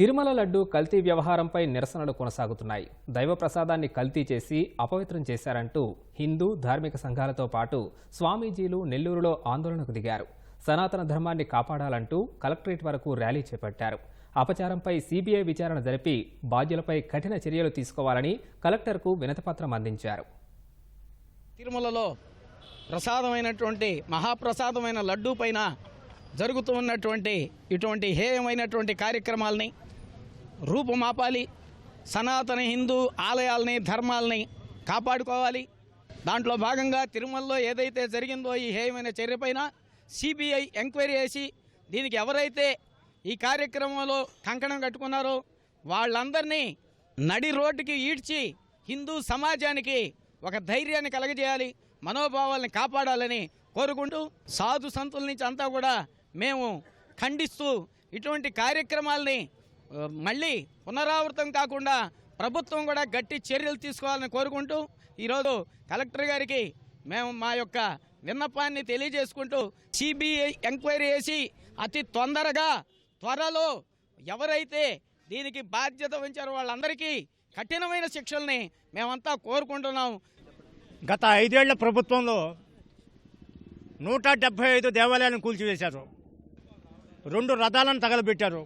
తిరుమల లడ్డు కల్తీ వ్యవహారంపై నిరసనలు కొనసాగుతున్నాయి. దైవ ప్రసాదాన్ని కల్తీ చేసి అపవిత్రం చేశారంటూ హిందూ ధార్మిక సంఘాలతో పాటు స్వామీజీలు నెల్లూరులో ఆందోళనకు దిగారు. సనాతన ధర్మాన్ని కాపాడాలంటూ కలెక్టరేట్ వరకు ర్యాలీ చేపట్టారు. అపచారంపై సీబీఐ విచారణ జరిపి బాధ్యులపై కఠిన చర్యలు తీసుకోవాలని కలెక్టర్కు వినతిపత్రం అందించారు. తిరుమలలో ప్రసాదమైనటువంటి మహాప్రసాదమైన లడ్డూ పైన జరుగుతూ ఉన్నటువంటి ఇటువంటి హేయమైనటువంటి కార్యక్రమాలని రూపుమాపాలి. సనాతన హిందూ ఆలయాలని ధర్మాలని కాపాడుకోవాలి. దాంట్లో భాగంగా తిరుమలలో ఏదైతే జరిగిందో ఈ హేయమైన చర్యపైన సిబిఐ ఎంక్వైరీ చేసి దీనికి ఎవరైతే ఈ కార్యక్రమంలో కంకణం కట్టుకున్నారో వాళ్ళందరినీ నడి రోడ్డుకి ఈడ్చి హిందూ సమాజానికి ఒక ధైర్యాన్ని కలగజేయాలి మనోభావాల్ని కాపాడాలని కోరుకుంటూ సాధు సంతుల నుంచి అంతా కూడా మేము ఖండిస్తూ ఇటువంటి కార్యక్రమాల్ని మళ్ళీ పునరావృతం కాకుండా ప్రభుత్వం కూడా గట్టి చర్యలు తీసుకోవాలని కోరుకుంటూ ఈరోజు కలెక్టర్ గారికి మేము మా యొక్క విన్నపాన్ని తెలియజేసుకుంటూ సిబిఐ ఎంక్వైరీ చేసి అతి తొందరగా త్వరలో ఎవరైతే దీనికి బాధ్యత వహించారో వాళ్ళందరికీ కఠినమైన శిక్షల్ని మేమంతా కోరుకుంటున్నాం. గత ఐదేళ్ళ ప్రభుత్వంలో నూట డెబ్బై ఐదు దేవాలయాలను కూల్చివేశారు. రెండు రథాలను తగలబెట్టారు.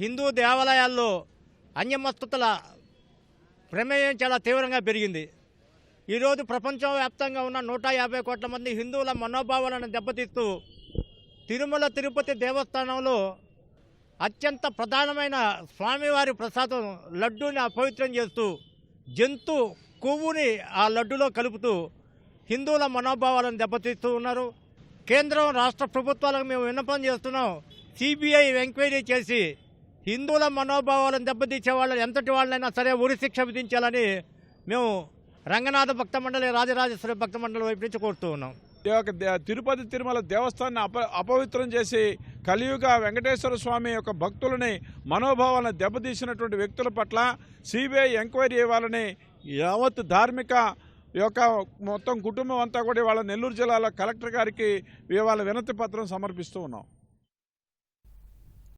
హిందూ దేవాలయాల్లో అన్యమస్తుతల ప్రమేయం చాలా తీవ్రంగా పెరిగింది. ఈరోజు ప్రపంచవ్యాప్తంగా ఉన్న నూట యాభై కోట్ల మంది హిందువుల మనోభావాలను దెబ్బతీస్తూ తిరుమల తిరుపతి దేవస్థానంలో అత్యంత ప్రధానమైన స్వామివారి ప్రసాదం లడ్డూని అపవిత్రం చేస్తూ జంతు కొవ్వుని ఆ లడ్డులో కలుపుతూ హిందువుల మనోభావాలను దెబ్బతీస్తూ ఉన్నారు. కేంద్రం రాష్ట్ర ప్రభుత్వాలకు మేము విన్నపం చేస్తున్నాం. సిబిఐ ఎంక్వైరీ చేసి హిందువుల మనోభావాలను దెబ్బతీసే వాళ్ళని ఎంతటి వాళ్ళైనా సరే ఉరిశిక్ష విధించాలని మేము రంగనాథ భక్త మండలి రాజరాజేశ్వరి భక్త మండలి వైపు నుంచి కోరుతూ ఉన్నాం. తిరుపతి తిరుమల దేవస్థానాన్ని అప అపవిత్రం చేసి కలియుగ వెంకటేశ్వర స్వామి యొక్క భక్తులని మనోభావాలను దెబ్బతీసినటువంటి వ్యక్తుల పట్ల సిబిఐ ఎంక్వైరీ ఇవ్వాలని యావత్ ధార్మిక యొక్క మొత్తం కుటుంబం అంతా కూడా ఇవాళ నెల్లూరు జిల్లాలో కలెక్టర్ గారికి ఇవాళ వినతి పత్రం సమర్పిస్తూ ఉన్నాం.